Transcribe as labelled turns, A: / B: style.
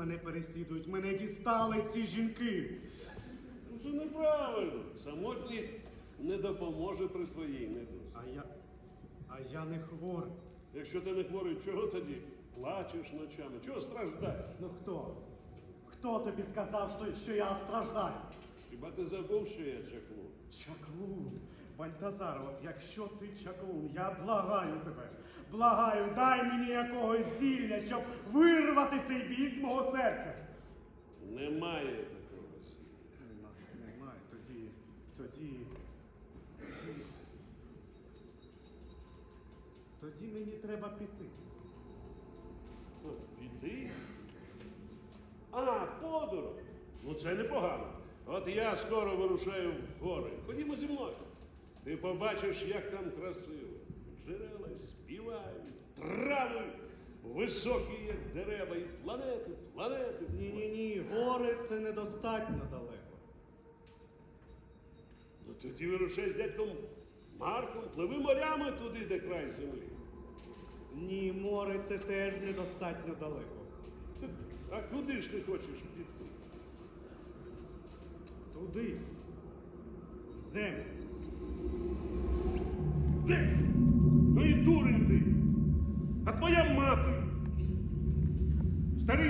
A: мене переслідують. Мене дістали ці жінки.
B: Ну, Це неправильно. Самотність не допоможе при твоїй недузі.
A: А я. А я не хворий.
B: Якщо ти не хворий, чого тоді плачеш ночами? Чого страждаєш?
A: Ну хто? Хто тобі сказав, що, що я страждаю?
B: Хіба ти забув, що я чаклун?
A: Чаклун. Бальтазар, от якщо ти чаклун, я благаю тебе. Благаю, дай мені якогось зілля, щоб вирвати цей біль з мого серця.
B: Немає такого.
A: Нема- Немає, тоді, тоді. тоді- мені треба піти.
B: Піди. А, подорож. Ну це непогано. От я скоро вирушаю в гори. Ходімо зі мною. Ти побачиш, як там красиво. Джерела співають, трави високі, як дерева, і планети, планети.
A: Ні, ні, ні, гори це недостатньо далеко.
B: Ну тоді вирушай з дядьком Марком, пливи морями туди, де край землі.
A: Ні, море це теж недостатньо далеко.
B: Так, А куди ж ти хочеш піти?
A: Туди. В землю.
B: Де? Ну і дурень ти. А твоя мати. Старий